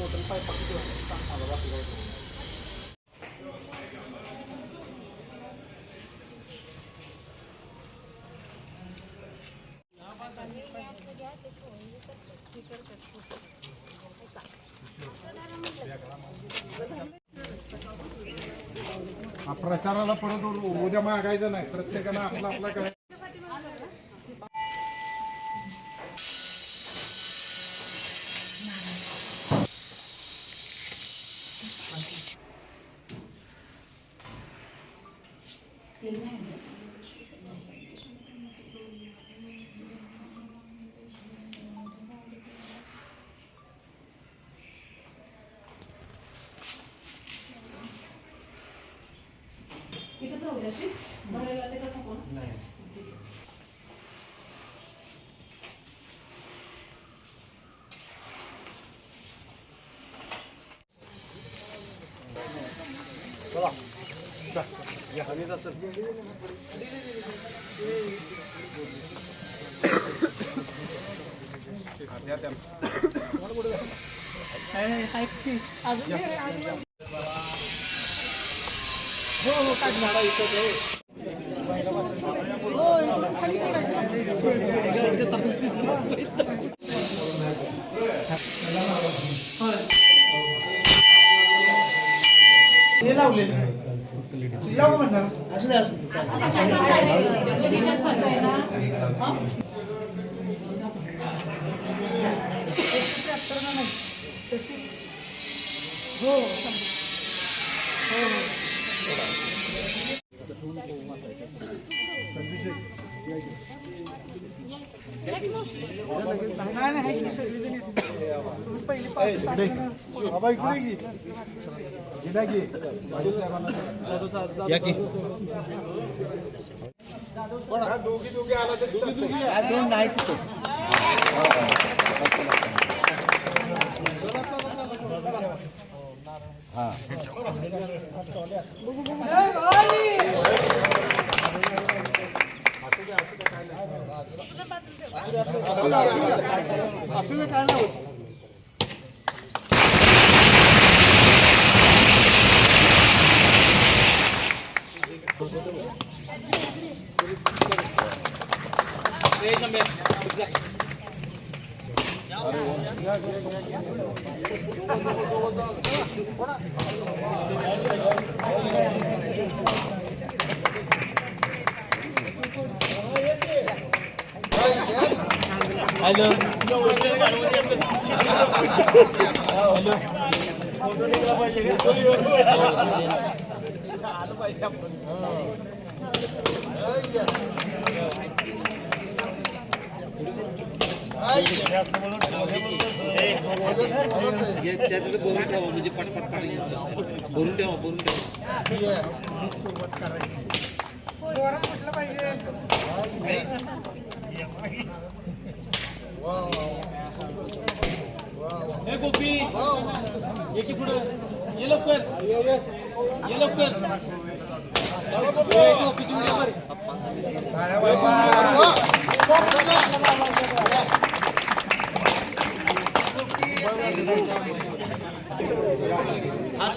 Total pipe किती होणार सांग मला बाकी काय प्रचाराला परत उद्या मागायचं नाही प्रत्येकानं आपलं आपल्याकडे द्या अशीच भरायला त्याच्यात नको ना? हे लावलेलं लावू म्हणणार असं नाही असं हो नाही नाही आहे की सगळेजण येतील. पहिली हो হ্যাঁ। बाबा इकडे ये की. इकडे ये. चालतंय. असू दे काय नाही होत. जोरात म्हटलं पाहिजे गोपी ये की पुढं ये लवकर ये लवकर हात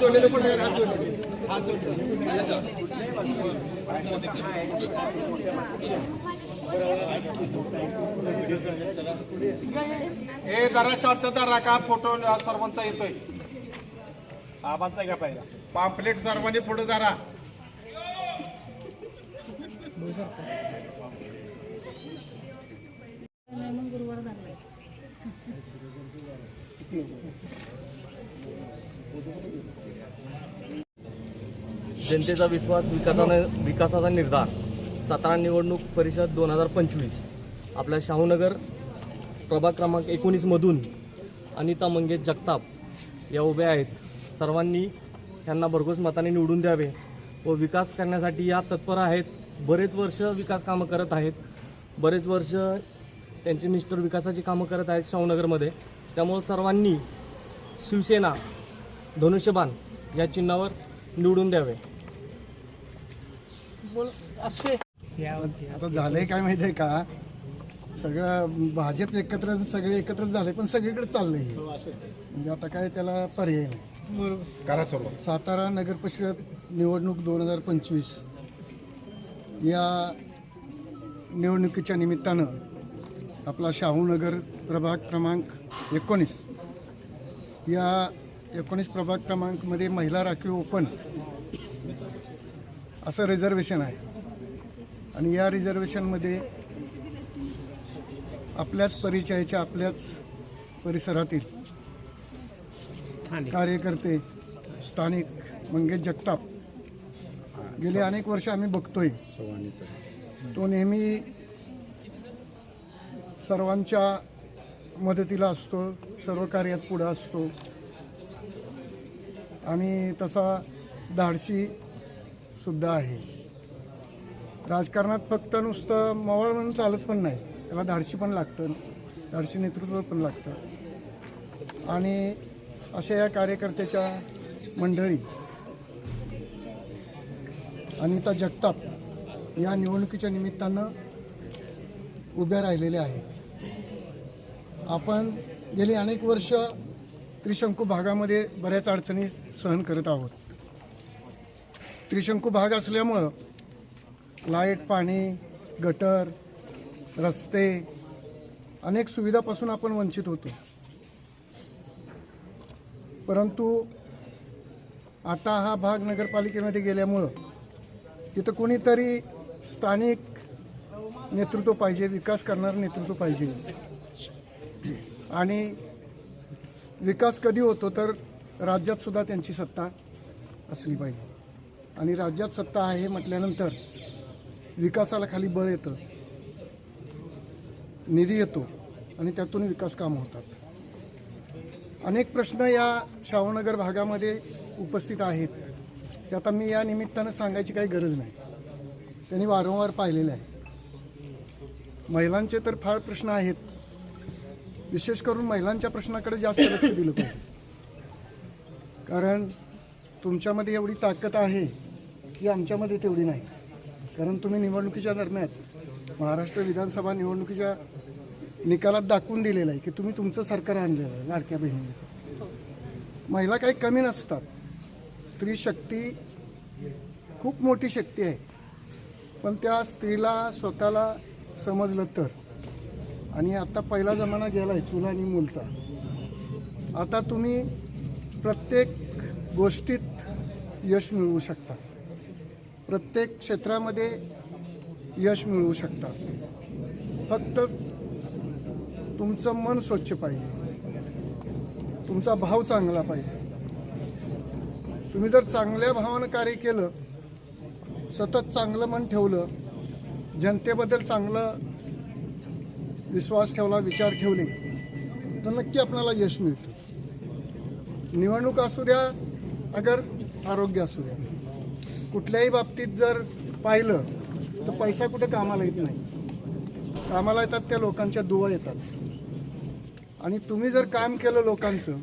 जोडलेलं पण हात जोडलेले हात जोडलेले ए जरा शांतता राखा फोटो सर्वांचा येतोय. बाबांचा घ्या पाहिजे पाम्पलेट सर्वांनी पुढे जरा गुरुवार झालाय जनतेचा विश्वास विकासानं विकासाचा निर्धार. सातारा निवडणूक परिषद दोन हजार पंचवीस. आपल्या शाहूनगर प्रभाग क्रमांक एकोणीसमधून अनिता मंगेश जगताप या उभ्या आहेत. सर्वांनी त्यांना भरघोस मताने निवडून द्यावे व विकास करण्यासाठी या तत्पर आहेत. बरेच वर्ष विकास कामं करत आहेत. बरेच वर्ष त्यांचे मिस्टर विकासाची कामं करत आहेत शाहूनगरमध्ये. त्यामुळं सर्वांनी शिवसेना धनुष्यबाण या चिन्हावर निवडून द्यावे. बोल अक्षय. आता झालंय काय माहितीये का? सगळं भाजप एकत्र सगळे एकत्रच झाले पण सगळीकडे चाललंय. म्हणजे आता काय त्याला पर्याय नाही. सातारा नगर परिषद निवडणूक दोन हजार पंचवीस या निवडणुकीच्या निमित्तानं आपला शाहूनगर प्रभाग क्रमांक एकोणीस या एकोणीस प्रभाग क्रमांकमध्ये महिला राखीव ओपन असं रिझर्वेशन आहे. आणि या रिझर्वेशनमध्ये आपल्याच परिचयाच्या आपल्याच परिसरातील कार्यकर्ते स्थानिक मंगेश जगताप. गेले अनेक वर्ष आम्ही बघतोय. तो नेहमी सर्वांच्या मदतीला असतो सर्व कार्यात पुढं असतो. आणि तसा धाडशी सुद्धा आहे. राजकारणात फक्त नुसतं मवळ म्हणून चालत पण नाही. त्याला धाडशी पण लागतं. धाडशी नेतृत्व पण लागतं. आणि अशा या कार्यकर्त्याच्या मंडळी अनिता जगताप या निवडणुकीच्या निमित्तानं उभ्या राहिलेल्या आहेत. आपण गेली अनेक वर्ष त्रिशंकू भागामध्ये बऱ्याच अडचणी सहन करत आहोत. त्रिशंकू भाग असल्यामुळं लाइट पाणी गटर रस्ते अनेक सुविधापासून आपण वंचित होतो. परंतु आता हा भाग नगरपालिकेमध्ये गेल्यामुळं तिथं कोणीतरी स्थानिक नेतृत्व पाहिजे विकास करणारं नेतृत्व पाहिजे. आणि विकास कधी होतो तर राज्यातसुद्धा त्यांची सत्ता असली पाहिजे. आणि राज्यात सत्ता आहे म्हटल्यानंतर विकासाला खाली बळ येतं निधी येतो आणि त्यातून विकास कामं होतात. अनेक प्रश्न या शाहूनगर भागामध्ये उपस्थित आहेत. ते आता मी या निमित्तानं सांगायची काही गरज नाही. त्यांनी वारंवार पाहिलेलं आहे. महिलांचे तर फार प्रश्न आहेत. विशेष करून महिलांच्या प्रश्नाकडे जास्त लक्ष दिलं पाहिजे. कारण तुमच्यामध्ये एवढी ताकद आहे की आमच्यामध्ये तेवढी नाही. कारण तुम्ही निवडणुकीच्या दरम्यान महाराष्ट्र विधानसभा निवडणुकीच्या निकालात दाखवून दिलेलं आहे की तुम्ही तुमचं सरकार आणलेलं आहे लाडक्या बहिणीचं. महिला काही कमी नसतात. स्त्री शक्ती खूप मोठी शक्ती आहे. पण त्या स्त्रीला स्वतःला समजलं तर आणि आता पहिला जमाना गेला आहे चुला आणि मूलचा. आता तुम्ही प्रत्येक गोष्टीत यश मिळवू शकता. प्रत्येक क्षेत्रामध्ये यश मिळवू शकता. फक्त तुमचं मन स्वच्छ पाहिजे. तुमचा भाव चांगला पाहिजे. तुम्ही जर चांगल्या भावानं कार्य केलं सतत चांगलं मन ठेवलं जनतेबद्दल चांगलं विश्वास ठेवला विचार ठेवले तर नक्की आपल्याला यश मिळतं. निवडणूक असू द्या अगर आरोग्य असू द्या. कुठल्याही बाबतीत जर पाहिलं तर पैसा कुठे कामाला येत नाही. कामाला येतात त्या लोकांच्या दुवा येतात. आणि तुम्ही जर काम केलं लोकांचं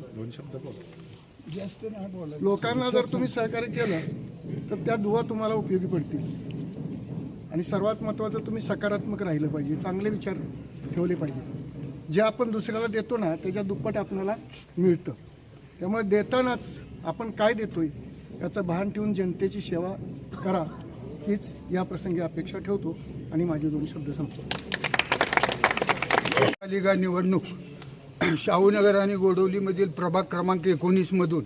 लोकांना जर तुम्ही सहकार्य केलं तर त्या दुवा तुम्हाला उपयोगी पडतील. आणि सर्वात महत्त्वाचं तुम्ही सकारात्मक राहिलं पाहिजे. चांगले विचार ठेवले पाहिजे. जे आपण दुसऱ्याला देतो ना त्याच्या दुप्पट आपल्याला मिळतं. त्यामुळे देतानाच आपण काय देतोय याचं भान ठेवून जनतेची सेवा करा हीच या प्रसंगी अपेक्षा ठेवतो आणि माझे दोन शब्द संपतो पालिका निवडणूक शाहूनगर आणि गोडोलीमधील प्रभाग क्रमांक एकोणीसमधून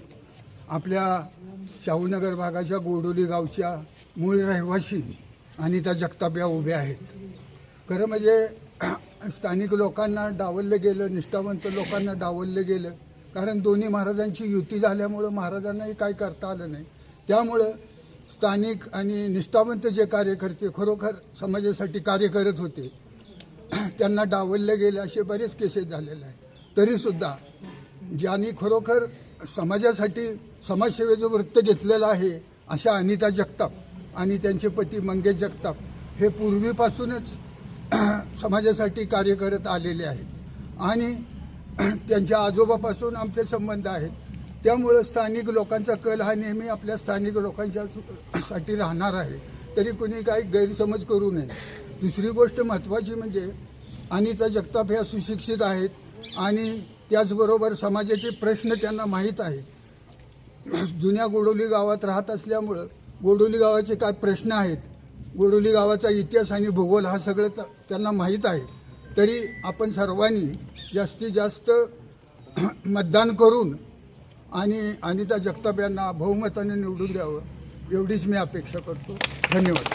आपल्या शाहूनगर भागाच्या गोडोली गावच्या मूळ रहिवासी अनिता जगताप या उभ्या आहेत. खरं म्हणजे स्थानिक लोकांना डावललं गेलं निष्ठावंत लोकांना डावललं गेलं. कारण दोन्ही महाराजांची युती झाल्यामुळं महाराजांनाही काय करता आलं नाही. त्यामुळं स्थानिक आणि निष्ठावंत जे कार्यकर्ते खरोखर समाजासाठी कार्य करत होते त्यांना डावलले गेले असे बरेच केसेस झालेले आहे तरीसुद्धा ज्यांनी खरोखर समाजासाठी समाजसेवेचं वृत्त घेतलेलं आहे अशा अनिता जगताप आणि त्यांचे पती मंगेश जगताप हे पूर्वीपासूनच समाजासाठी कार्य करत आलेले आहेत. आणि त्यांच्या आजोबापासून आमचे संबंध आहेत. त्यामुळं स्थानिक लोकांचा कल हा नेहमी आपल्या स्थानिक लोकांच्या साठी राहणार आहे. तरी कुणी काही गैरसमज करू नये. दुसरी गोष्ट महत्त्वाची म्हणजे अनिता जगताप ह्या सुशिक्षित आहेत. आणि त्याचबरोबर समाजाचे प्रश्न त्यांना माहीत आहे. जुन्या गोडोली गावात राहत असल्यामुळं गोडोली गावाचे काय प्रश्न आहेत गोडोली गावाचा इतिहास आणि भूगोल हा सगळं त- त्यांना माहीत आहे. तरी आपण सर्वांनी जास्तीत जास्त मतदान करून आणि अनिता जगताप यांना बहुमताने निवडून द्यावं एवढीच मी अपेक्षा करतो. धन्यवाद.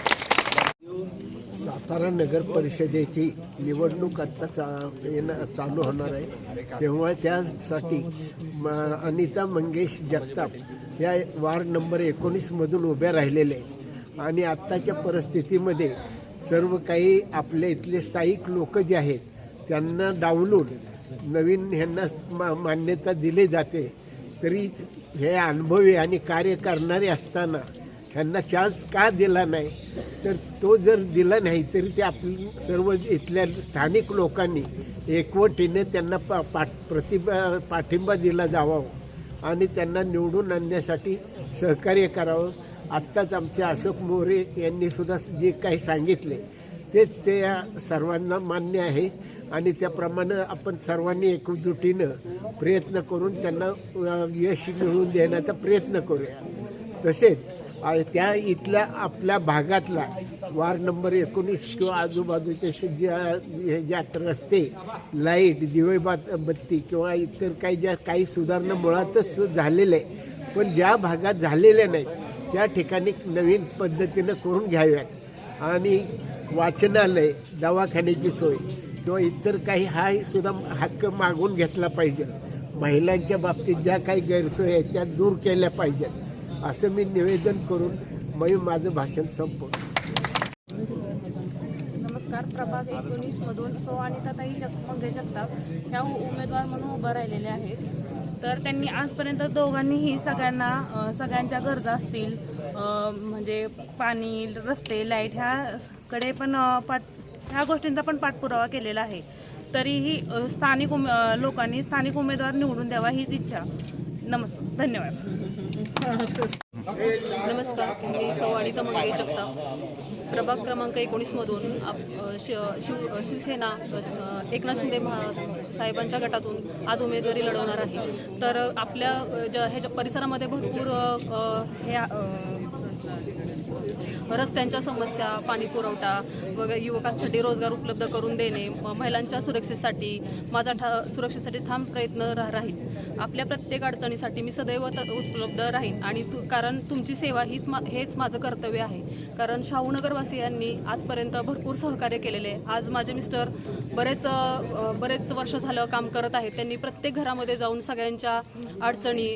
सातारा नगर परिषदेची निवडणूक आत्ता चा येणं चालू होणार आहे. तेव्हा त्यासाठी म अनिता मंगेश जगताप या वार्ड नंबर एकोणीसमधून उभ्या राहिलेले. आहे आणि आत्ताच्या परिस्थितीमध्ये सर्व काही आपल्या इथले स्थायिक लोक जे आहेत त्यांना डावलून नवीन ह्यांना मा मान्यता दिली जाते. तरी हे अनुभवी आणि कार्य करणारे असताना ह्यांना चान्स का दिला नाही? तर तो जर दिला नाही तरी ते आपली सर्व इथल्या स्थानिक लोकांनी एकवटीने त्यांना पा पाठ प्रतिभा पाठिंबा दिला जावा आणि त्यांना निवडून आणण्यासाठी सहकार्य करावं. आत्ताच आमचे अशोक मोरे यांनी सुद्धा जे काही सांगितले तेच ते या सर्वांना मान्य आहे. आणि त्याप्रमाणे आपण सर्वांनी एकजुटीनं प्रयत्न करून त्यांना यश मिळवून देण्याचा प्रयत्न करूया. तसेच त्या इथल्या आपल्या भागातला वार्ड नंबर एकोणीस किंवा आजूबाजूचे शे- ज्या हे ज्यात रस्ते लाइट दिवेबात बत्ती किंवा इतर काही ज्या काही सुधारणा मुळातच सु- झालेल्या आहे पण ज्या भागात झालेल्या नाहीत त्या ठिकाणी नवीन पद्धतीनं करून घ्याव्यात. आणि वाचनालय दवाखान्याची सोय किंवा इतर काही हा सुद्धा हक्क मागून घेतला पाहिजे. महिलांच्या बाबतीत ज्या काही गैरसोयी आहेत त्या दूर केल्या पाहिजेत. असं मी निवेदन करून मी माझं भाषण संपवलं नमस्कार प्रभाग एकोणीसमधून सो आणि जग मंगे जगताप. ह्या उमेदवार म्हणून उभं राहिलेले आहेत. तर त्यांनी आजपर्यंत दोघांनीही सगळ्यांना सगळ्यांच्या गरजा असतील म्हणजे पाणी रस्ते लाइट ह्याकडे पण पाठ ह्या गोष्टींचा पण पाठपुरावा केलेला आहे. तरीही स्थानिक उमे लोकांनी स्थानिक उमेदवार निवडून द्यावा हीच इच्छा. नमस्कार. धन्यवाद. नमस्कार. मी सौ अनिता मंगे जगताप. प्रभाग क्रमांक एकोणीसमधून आप शिव शिवसेना एकनाथ शिंदे महा साहेबांच्या गटातून आज उमेदवारी लढवणार आहे. तर आपल्या ज्या ह्याच्या परिसरामध्ये भरपूर हे रस्त्यांच्या समस्या पाणी पुरवठा वगैरे युवकांसाठी रोजगार उपलब्ध करून देणे म- महिलांच्या सुरक्षेसाठी माझा ठा सुरक्षेसाठी ठाम प्रयत्न रा राहील. आपल्या प्रत्येक अडचणीसाठी मी सदैव उपलब्ध राहीन. आणि तू कारण तुमची सेवा हीच मा हेच माझं कर्तव्य आहे. कारण शाहूनगरवासियांनी आजपर्यंत भरपूर सहकार्य केलेले आहे. आज माझे मिस्टर बरेच बरेच वर्ष झालं काम करत आहेत. त्यांनी प्रत्येक घरामध्ये जाऊन सगळ्यांच्या अडचणी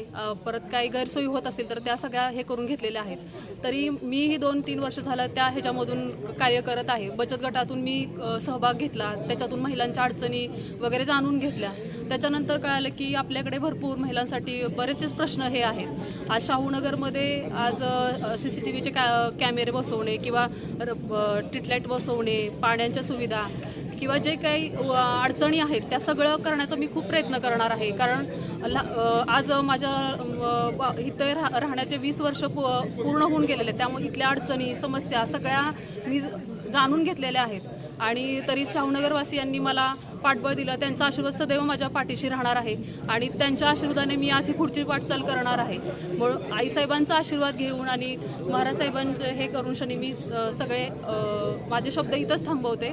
परत काही गैरसोयी होत असतील तर त्या सगळ्या हे करून घेतलेल्या आहेत. तरी मी ही दोन तीन वर्ष झालं त्या ह्याच्यामधून कार्य करत आहे. बचत गटातून मी सहभाग घेतला. त्याच्यातून महिलांच्या अडचणी वगैरे जाणून घेतल्या. त्याच्यानंतर कळालं की आपल्याकडे भरपूर महिलांसाठी बरेचसेच प्रश्न हे आहेत. आज शाहूनगरमध्ये आज सी सी टी व्हीचे कॅ कॅमेरे बसवणे किंवा टिटलाईट बसवणे पाण्याच्या सुविधा किंवा जे काही अडचणी आहेत त्या सगळं करण्याचा मी खूप प्रयत्न करणार आहे. कारण ला आज माझ्या इथं इथे राह राहण्याचे वीस वर्ष पू पूर्ण होऊन गेलेले आहेत. त्यामुळे इथल्या अडचणी समस्या सगळ्या मी जाणून घेतलेल्या आहेत. आणि तरी शाहूनगरवासियांनी मला पाठबळ दिलं. त्यांचा आशीर्वाद सदैव माझ्या पाठीशी राहणार आहे. आणि त्यांच्या आशीर्वादाने मी आज ही पुढची वाटचाल करणार आहे. म्हणून आईसाहेबांचा आशीर्वाद घेऊन आणि महाराज साहेबांचे हे करून शनी मी सगळे माझे शब्द इथंच थांबवते.